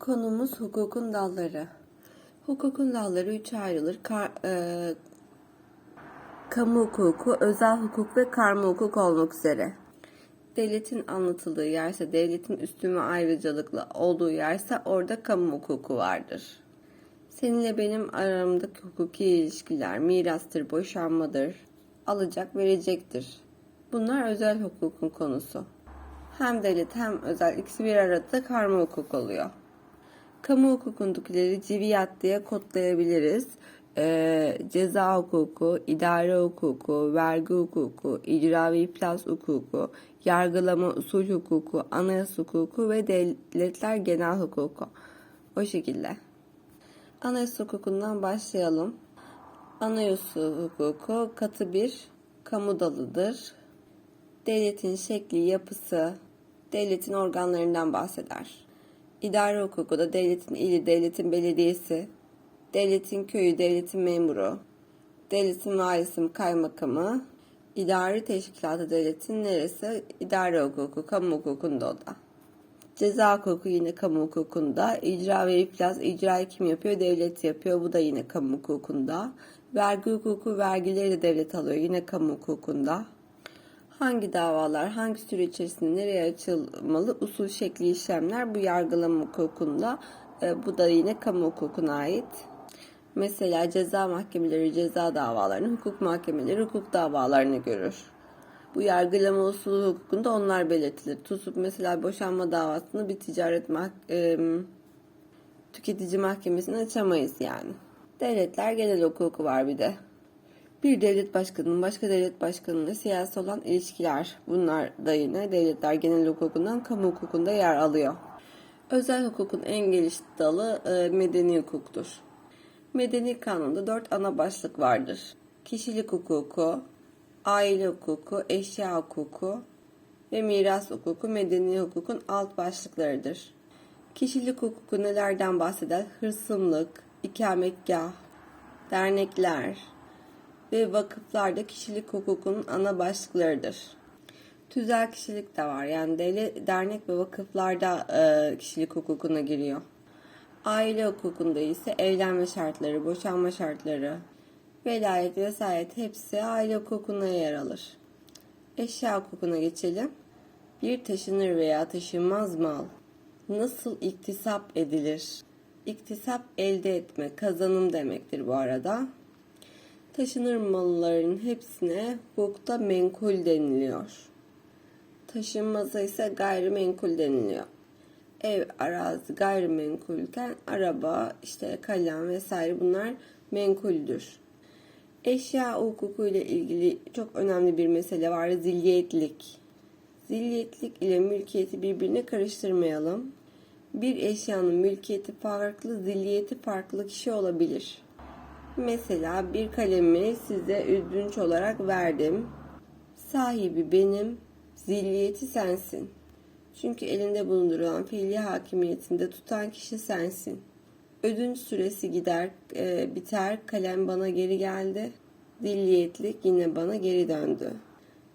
Konumuz hukukun dalları. Hukukun dalları üçe ayrılır. Kar- e, kamu hukuku, özel hukuk ve karma hukuk olmak üzere. Devletin anlatıldığı yerse, devletin üstün ve ayrıcalıklı olduğu yerse orada kamu hukuku vardır. Seninle benim aramdaki hukuki ilişkiler mirastır, boşanmadır, alacak verecektir. Bunlar özel hukukun konusu. Hem devlet hem özel ikisi bir arada karma hukuk oluyor. Kamu hukukundakileri civiyat diye kodlayabiliriz. Ee, ceza hukuku, idare hukuku, vergi hukuku, icra ve iflas hukuku, yargılama usul hukuku, anayasa hukuku ve devletler genel hukuku. O şekilde. Anayasa hukukundan başlayalım. Anayasa hukuku katı bir kamu dalıdır. Devletin şekli, yapısı, devletin organlarından bahseder. İdare hukuku da devletin ili, devletin belediyesi, devletin köyü, devletin memuru, devletin valisi, kaymakamı, idari teşkilatı devletin neresi? İdare hukuku, kamu hukukunda o da. Ceza hukuku yine kamu hukukunda. İcra ve iflas icrayı kim yapıyor? Devlet yapıyor. Bu da yine kamu hukukunda. Vergi hukuku vergileri de devlet alıyor. Yine kamu hukukunda. Hangi davalar hangi süre içerisinde nereye açılmalı? Usul şekli işlemler bu yargılama hukukunda. E, bu da yine kamu hukukuna ait. Mesela ceza mahkemeleri ceza davalarını, hukuk mahkemeleri hukuk davalarını görür. Bu yargılama usulü hukukunda onlar belirtilir. Tutup mesela boşanma davasını bir ticaret mah e, tüketici mahkemesine açamayız yani. Devletler genel hukuku var bir de. Bir devlet başkanının başka devlet başkanıyla siyasi olan ilişkiler. Bunlar da yine devletler genel hukukundan kamu hukukunda yer alıyor. Özel hukukun en geniş dalı e, medeni hukuktur. Medeni kanunda dört ana başlık vardır. Kişilik hukuku, aile hukuku, eşya hukuku ve miras hukuku medeni hukukun alt başlıklarıdır. Kişilik hukuku nelerden bahseder? Hırsımlık, ikametgah, dernekler ve vakıflarda kişilik hukukunun ana başlıklarıdır. Tüzel kişilik de var. Yani devlet, dernek ve vakıflarda e, kişilik hukukuna giriyor. Aile hukukunda ise evlenme şartları, boşanma şartları, velayet, vesayet hepsi aile hukukuna yer alır. Eşya hukukuna geçelim. Bir taşınır veya taşınmaz mal nasıl iktisap edilir? İktisap elde etme, kazanım demektir bu arada. Taşınır malların hepsine hukukta menkul deniliyor. Taşınmaza ise gayrimenkul deniliyor. Ev, arazi gayrimenkulken araba, işte kalem vesaire bunlar menkuldür. Eşya hukuku ile ilgili çok önemli bir mesele var. Zilyetlik. Zilyetlik ile mülkiyeti birbirine karıştırmayalım. Bir eşyanın mülkiyeti farklı, zilyeti farklı kişi olabilir. Mesela bir kalemi size ödünç olarak verdim. Sahibi benim, zilliyeti sensin. Çünkü elinde bulundurulan fiili hakimiyetinde tutan kişi sensin. Ödünç süresi gider, e, biter, kalem bana geri geldi. Zilliyetlik yine bana geri döndü.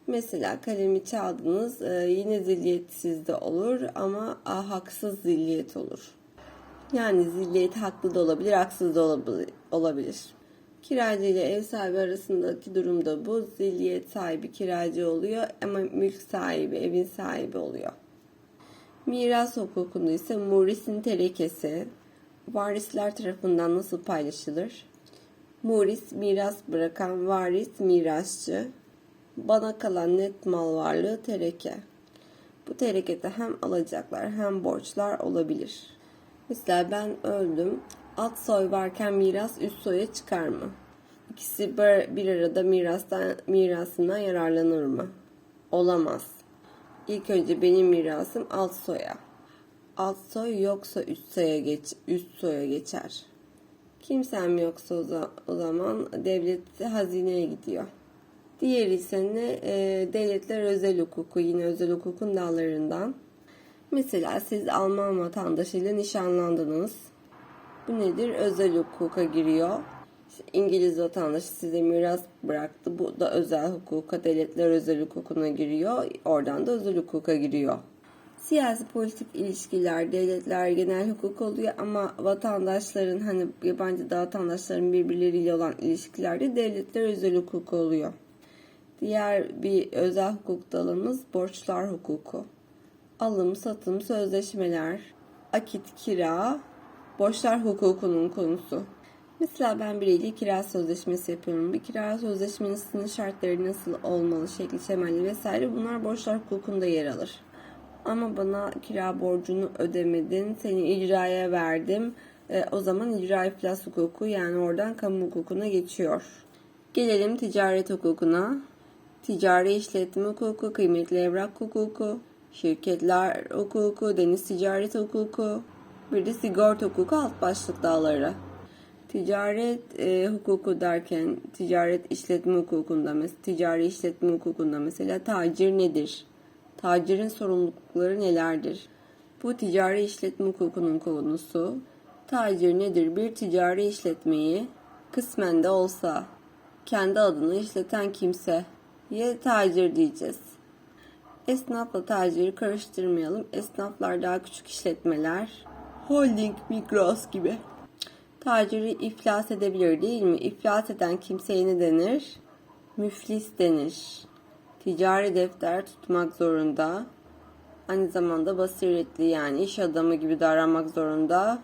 Mesela kalemi çaldınız, e, yine zilliyet sizde olur ama a, haksız zilliyet olur. Yani zilliyet haklı da olabilir, haksız da olabilir. Kiracı ile ev sahibi arasındaki durumda bu. Zilliyet sahibi kiracı oluyor ama mülk sahibi, evin sahibi oluyor. Miras hukukunda ise murisin terekesi varisler tarafından nasıl paylaşılır? Muris miras bırakan varis mirasçı. Bana kalan net mal varlığı tereke. Bu terekede hem alacaklar hem borçlar olabilir. Mesela ben öldüm. Alt soy varken miras üst soya çıkar mı? İkisi bir, arada mirastan, mirasından yararlanır mı? Olamaz. İlk önce benim mirasım alt soya. Alt soy yoksa üst soya geç, üst soya geçer. Kimsem yoksa o, o zaman devlet hazineye gidiyor. Diğeri ise ne? E, devletler özel hukuku yine özel hukukun dallarından. Mesela siz Alman vatandaşıyla nişanlandınız. Bu nedir? Özel hukuka giriyor. İngiliz vatandaşı size miras bıraktı. Bu da özel hukuka, devletler özel hukukuna giriyor. Oradan da özel hukuka giriyor. Siyasi politik ilişkiler, devletler genel hukuk oluyor ama vatandaşların hani yabancı da vatandaşların birbirleriyle olan ilişkilerde devletler özel hukuk oluyor. Diğer bir özel hukuk dalımız borçlar hukuku. Alım, satım, sözleşmeler, akit, kira, borçlar hukukunun konusu. Mesela ben biriyle kira sözleşmesi yapıyorum. Bir kira sözleşmesinin şartları nasıl olmalı, şekli, şemalli vesaire bunlar borçlar hukukunda yer alır. Ama bana kira borcunu ödemedin, seni icraya verdim. E, o zaman icra iflas hukuku yani oradan kamu hukukuna geçiyor. Gelelim ticaret hukukuna. Ticari işletme hukuku, kıymetli evrak hukuku, şirketler hukuku, deniz ticaret hukuku, bir de sigorta hukuku alt başlık dalları. Ticaret e, hukuku derken ticaret işletme hukukunda mesela ticari işletme hukukunda mesela tacir nedir? Tacirin sorumlulukları nelerdir? Bu ticari işletme hukukunun konusu. Tacir nedir? Bir ticari işletmeyi kısmen de olsa kendi adını işleten kimse ya tacir diyeceğiz. Esnafla taciri karıştırmayalım. Esnaflar daha küçük işletmeler. Holding, Migros gibi. Taciri iflas edebilir değil mi? İflas eden kimseye ne denir? Müflis denir. Ticari defter tutmak zorunda. Aynı zamanda basiretli yani iş adamı gibi davranmak zorunda.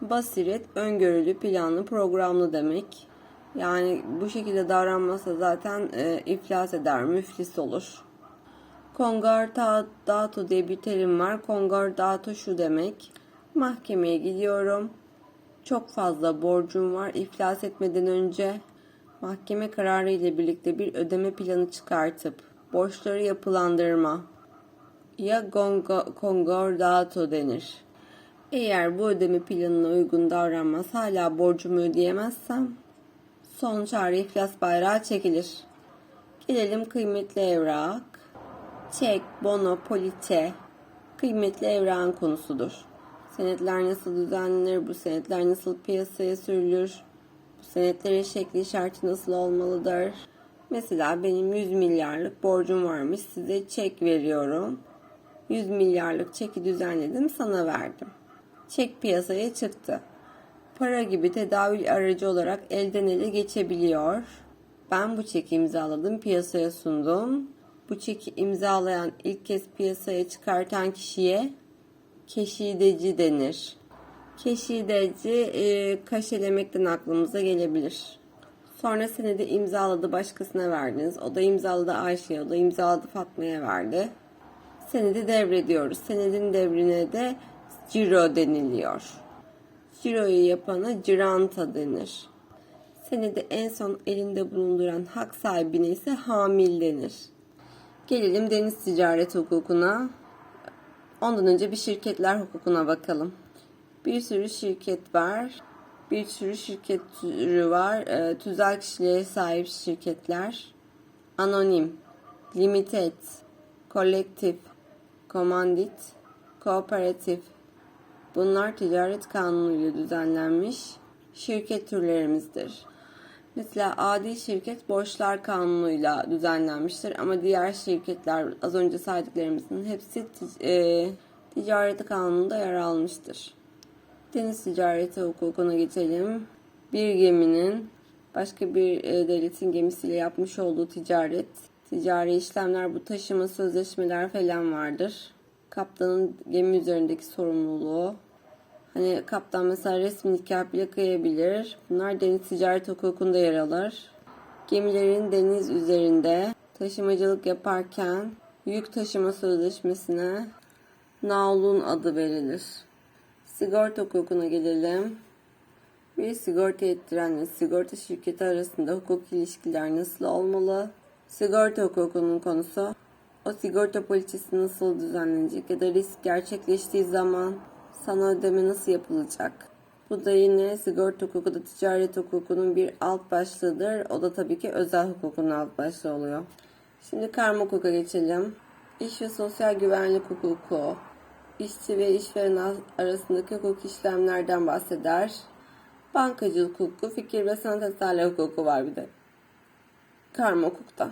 Basiret öngörülü, planlı, programlı demek. Yani bu şekilde davranmazsa zaten e, iflas eder, müflis olur. Concordato diye bir terim var. Concordato şu demek. Mahkemeye gidiyorum. Çok fazla borcum var. İflas etmeden önce mahkeme kararı ile birlikte bir ödeme planı çıkartıp borçları yapılandırma ya concordato denir. Eğer bu ödeme planına uygun davranmaz hala borcumu ödeyemezsem son çare iflas bayrağı çekilir. Gelelim kıymetli evrak. Çek, bono, polite kıymetli evrağın konusudur. Senetler nasıl düzenlenir? Bu senetler nasıl piyasaya sürülür? Bu senetlerin şekli şartı nasıl olmalıdır? Mesela benim 100 milyarlık borcum varmış. Size çek veriyorum. 100 milyarlık çeki düzenledim sana verdim. Çek piyasaya çıktı. Para gibi tedavül aracı olarak elden ele geçebiliyor. Ben bu çeki imzaladım, piyasaya sundum. Bu çeki imzalayan ilk kez piyasaya çıkartan kişiye keşideci denir. Keşideci e, kaşelemekten aklımıza gelebilir. Sonra senedi imzaladı başkasına verdiniz. O da imzaladı Ayşe'ye, o da imzaladı Fatma'ya verdi. Senedi devrediyoruz. Senedin devrine de ciro deniliyor. Ciroyu yapana ciranta denir. Senedi en son elinde bulunduran hak sahibine ise hamil denir. Gelelim deniz ticaret hukukuna. Ondan önce bir şirketler hukukuna bakalım. Bir sürü şirket var. Bir sürü şirket türü var. E, tüzel kişiliğe sahip şirketler. Anonim, limited, kolektif, komandit, kooperatif. Bunlar ticaret kanunuyla düzenlenmiş şirket türlerimizdir. Mesela adi şirket borçlar kanunuyla düzenlenmiştir ama diğer şirketler az önce saydıklarımızın hepsi e, ticareti kanununda yer almıştır. Deniz ticareti hukukuna geçelim. Bir geminin başka bir e, devletin gemisiyle yapmış olduğu ticaret, ticari işlemler, bu taşıma sözleşmeler falan vardır. Kaptanın gemi üzerindeki sorumluluğu, Hani kaptan mesela resmi nikah bile kıyabilir. Bunlar deniz ticaret hukukunda yer alır. Gemilerin deniz üzerinde taşımacılık yaparken yük taşıma sözleşmesine naulun adı verilir. Sigorta hukukuna gelelim. Bir sigorta ettirenle sigorta şirketi arasında hukuk ilişkiler nasıl olmalı? Sigorta hukukunun konusu o sigorta poliçesi nasıl düzenlenecek ya da risk gerçekleştiği zaman sana ödeme nasıl yapılacak? Bu da yine sigorta hukuku da ticaret hukukunun bir alt başlığıdır. O da tabii ki özel hukukun alt başlığı oluyor. Şimdi karma hukuka geçelim. İş ve sosyal güvenlik hukuku, işçi ve işveren arasındaki hukuk işlemlerden bahseder. Bankacılık hukuku, fikir ve sanat eserleri hukuku var bir de. Karma hukukta.